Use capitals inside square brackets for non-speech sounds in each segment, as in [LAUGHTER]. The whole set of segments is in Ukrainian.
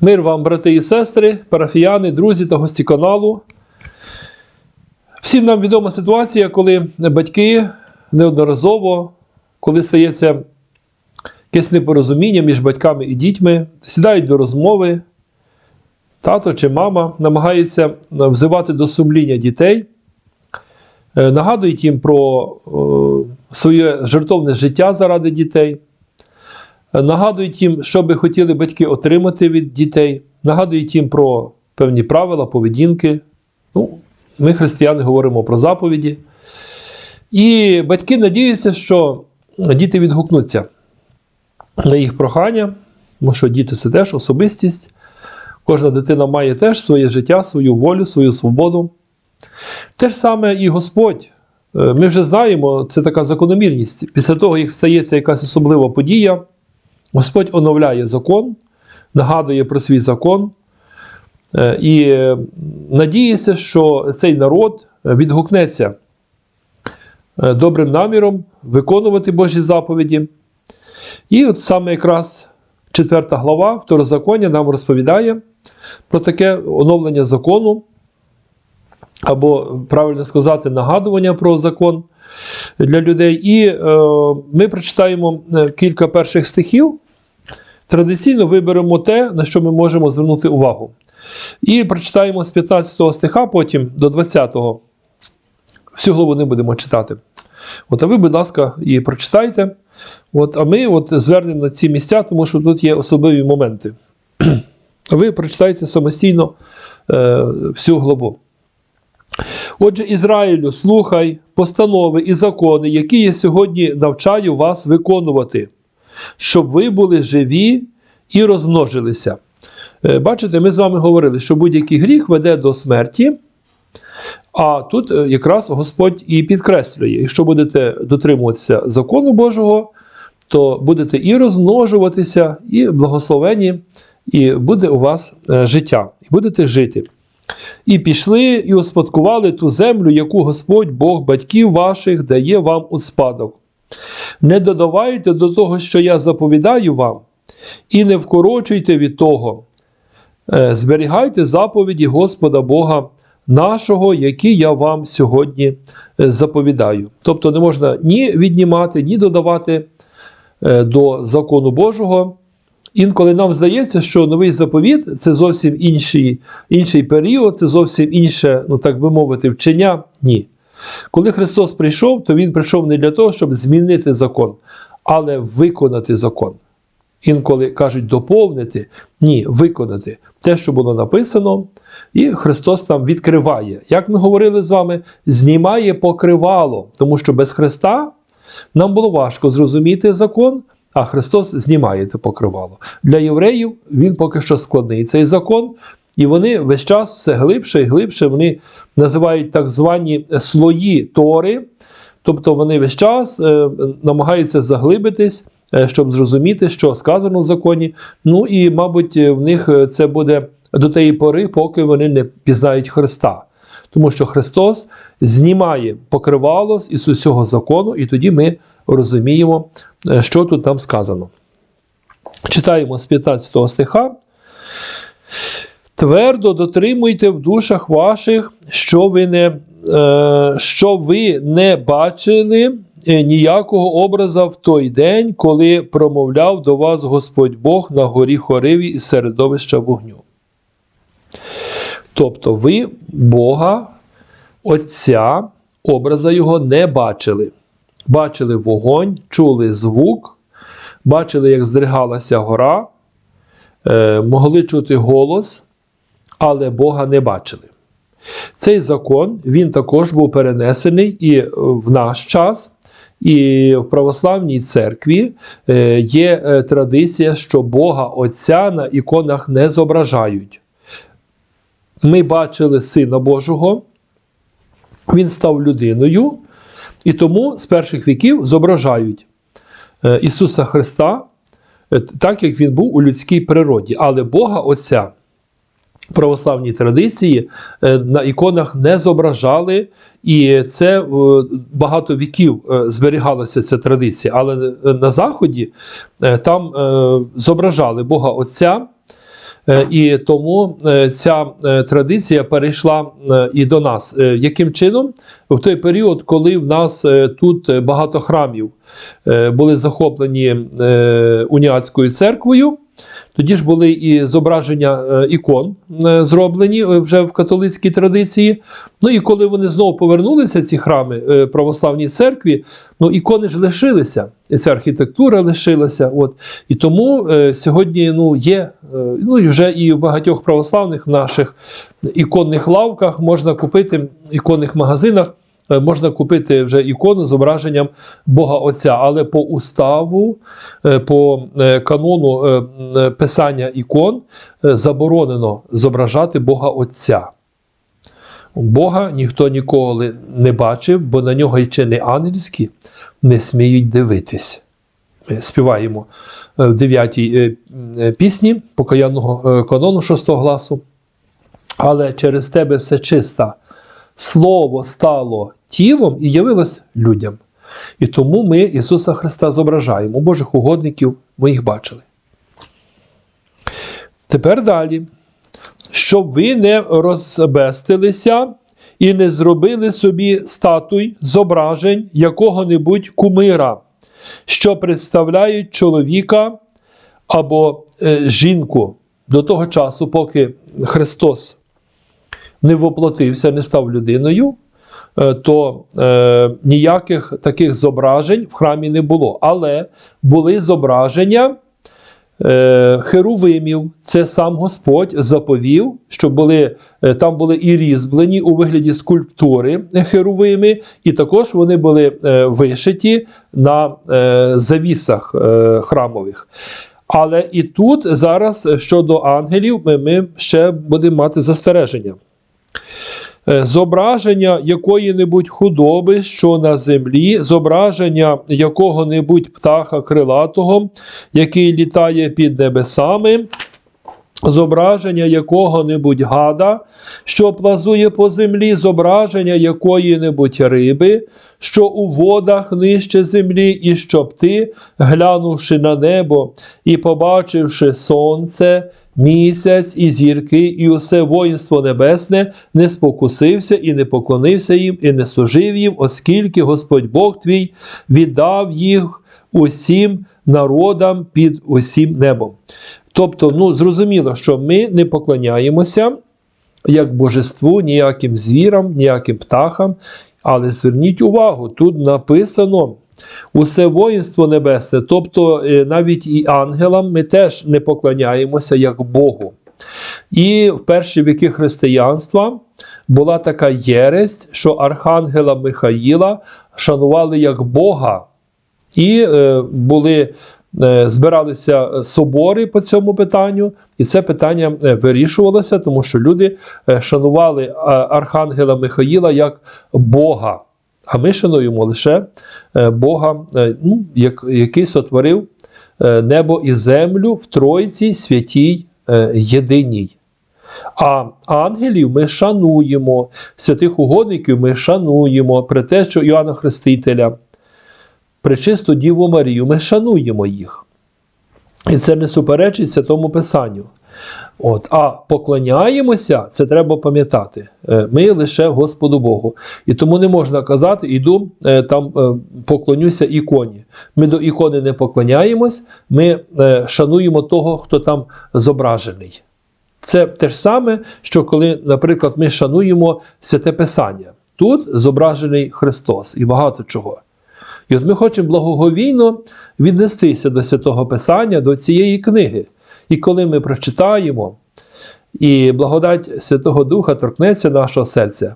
Мир вам, брати і сестри, парафіяни, друзі та гості каналу. Всім нам відома ситуація, коли батьки неодноразово, коли стається якесь непорозуміння між батьками і дітьми, сідають до розмови, тато чи мама намагаються взивати до сумління дітей, е, нагадують їм про е, своє жертовне життя заради дітей. Нагадують їм, що би хотіли батьки отримати від дітей, нагадують їм про певні правила, поведінки. Ну, Ми, християни, говоримо про заповіді. І батьки надіються, що діти відгукнуться на їх прохання, тому що діти це теж особистість. Кожна дитина має теж своє життя, свою волю, свою свободу. Те ж саме і Господь. Е, Ми вже знаємо, це така закономірність. Після того, як стається якась особлива подія, Господь оновляє закон, нагадує про свій закон е, і е, надіється, що цей народ відгукнеться е, добрим наміром виконувати Божі заповіді. І от саме якраз четверта глава Второзаконня нам розповідає про таке оновлення закону, або, правильно сказати, нагадування про закон для людей. І е, ми прочитаємо е, кілька перших стихів. Традиційно виберемо те, на що ми можемо звернути увагу. І прочитаємо з 15 стиха, потім до 20-го. Всю главу не будемо читати. От, а ви, будь ласка, і прочитайте. От, а ми от звернемо на ці місця, тому що тут є особливі моменти. А [CLEARS THROAT] ви прочитайте самостійно е, всю главу. Отже, Ізраїлю, слухай постанови і закони, які я сьогодні навчаю вас виконувати, щоб ви були живі і розмножилися. Е, Бачите, ми з вами говорили, що будь-який гріх веде до смерті. А тут е, якраз Господь і підкреслює: якщо будете дотримуватися закону Божого, то будете і розмножуватися, і благословені, і буде у вас е, життя, і будете жити. І пішли, і успадкували ту землю, яку Господь Бог батьків ваших дає вам у спадок. Не додавайте до того, що я заповідаю вам, і не вкорочуйте від того. Е, Зберігайте заповіді Господа Бога нашого, які я вам сьогодні е, заповідаю. Тобто не можна ні віднімати, ні додавати е, до закону Божого. Інколи нам здається, що новий заповіт це зовсім інший, інший період, це зовсім інше, ну так би мовити, вчення. Ні. Коли Христос прийшов, то Він прийшов не для того, щоб змінити закон, але виконати закон. Інколи кажуть доповнити, ні, виконати те, що було написано, і Христос там відкриває. Як ми говорили з вами, знімає покривало, тому що без Христа нам було важко зрозуміти закон, а Христос знімає те покривало. Для євреїв він поки що складний цей закон, і вони весь час все глибше і глибше вони називають так звані слої Тори, тобто вони весь час е, намагаються заглибитись. е, Щоб зрозуміти, що сказано в законі. Ну і, мабуть, в них е, це буде до тієї пори, поки вони не пізнають Христа. Тому що Христос знімає покривало із усього закону, і тоді ми розуміємо, е, що тут там сказано. Читаємо з 15 стиха. Твердо дотримуйте в душах ваших, що ви не, е, що ви не бачили е, ніякого образа в той день, коли промовляв до вас Господь Бог на горі Хориві із середовища вогню. Тобто ви Бога, Отця, образа Його не бачили. Бачили вогонь, чули звук, бачили, як здригалася гора, е, могли чути голос, але Бога не бачили. Цей закон він також був перенесений і в наш час. І в православній церкві е, є е, традиція, що Бога Отця на іконах не зображають. Ми бачили Сина Божого, Він став людиною, і тому з перших віків зображають е, Ісуса Христа, е, так як Він був у людській природі. Але Бога Отця православній традиції е, на іконах не зображали, і це багато віків зберігалася ця традиція. Але на Заході там зображали Бога Отця. Е, І тому е, ця е, традиція перейшла і до нас. Яким чином? В той період, коли в нас тут багато храмів були захоплені уніатською церквою, тоді ж були і зображення е, ікон е, зроблені е, вже в католицькій традиції. Ну і коли вони знову повернулися, ці храми православній церкві, ну ікони ж лишилися, ця архітектура лишилася. От. І тому сьогодні ну, є, ну і вже і в багатьох православних наших іконних лавках можна купити, в іконних магазинах. Е, Можна купити вже ікону з зображенням Бога Отця, але по уставу, е, по е, канону писання ікон заборонено зображати Бога Отця. Бога ніхто ніколи не бачив, бо на нього чи не ангельські не сміють дивитись. Співаємо в 9 пісні покаянного канону 6 гласу. Але через тебе все чисте. Слово стало тілом і явилось людям. І тому ми Ісуса Христа зображаємо, Божих угодників, ми їх бачили. Тепер далі. Щоб ви не розбестилися і не зробили собі статуй зображень якого-небудь кумира, що представляють чоловіка або е, жінку до того часу, поки Христос не воплотився, не став людиною, то е, ніяких таких зображень в храмі не було. Але були зображення е, херувимів. Це сам Господь заповів, що були, е, там були і різьблені у вигляді скульптури херувими, і також вони були е, вишиті на е, завісах е, храмових. Але і тут зараз щодо ангелів ми, ми ще будемо мати застереження. Е, Зображення якої-небудь худоби, що на землі, зображення якого-небудь птаха крилатого, який літає під небесами, зображення якого-небудь гада, що плазує по землі, зображення якої-небудь риби, що у водах нижче землі, і щоб ти, глянувши на небо і побачивши сонце, місяць і зірки, і усе воїнство небесне, не спокусився і не поклонився їм, і не служив їм, оскільки Господь Бог твій віддав їх усім народам під усім небом. Тобто, ну, зрозуміло, що ми не поклоняємося як божеству, ніяким звірам, ніяким птахам. Але зверніть увагу, тут написано усе воїнство небесне, тобто е, навіть і ангелам ми теж не поклоняємося як Богу. І в перші віки християнства була така єресть, що архангела Михаїла шанували як Бога. І е, були, е, збиралися собори по цьому питанню, і це питання вирішувалося, тому що люди шанували Архангела Михаїла як Бога. А ми шануємо лише е, Бога, е, ну, який сотворив е, небо і землю в Тройці святій єдиній. А ангелів ми шануємо, святих угодників ми шануємо, при те, що Іоанна Хрестителя, пречисту Діву Марію, ми шануємо їх. І це не суперечить Святому Писанню. От, а поклоняємося, це треба пам'ятати. Е, Ми лише Господу Богу. І тому не можна казати, іду е, там е, поклонюся іконі. Ми до ікони не поклоняємось, ми шануємо того, хто там зображений. Це те ж саме, що коли, наприклад, ми шануємо святе Писання. Тут зображений Христос і багато чого. І от ми хочемо благоговійно віднестися до святого Писання, до цієї книги. І коли ми прочитаємо, і благодать Святого Духа торкнеться нашого серця,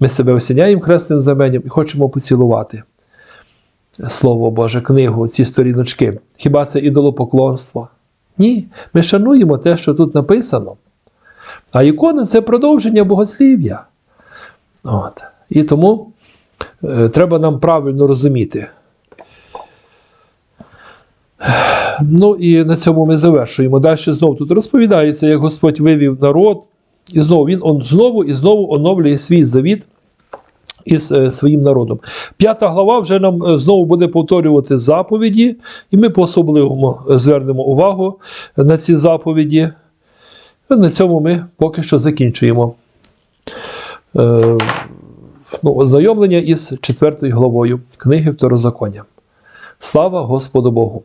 ми себе осіняємо хресним знаменем і хочемо поцілувати. Слово Боже, книгу, ці сторіночки. Хіба це ідолопоклонство? Ні, ми шануємо те, що тут написано. А ікона це продовження богослів'я. От. І тому е, треба нам правильно розуміти. Ну і на цьому ми завершуємо. Далі знову тут розповідається, як Господь вивів народ, і знову він он знову і знову оновлює свій завіт із е, своїм народом. П'ята глава вже нам е, знову буде повторювати заповіді, і ми по-особливому звернемо увагу на ці заповіді. На цьому ми поки що закінчуємо е, ну, ознайомлення із четвертою главою книги Второзаконня. Слава Господу Богу!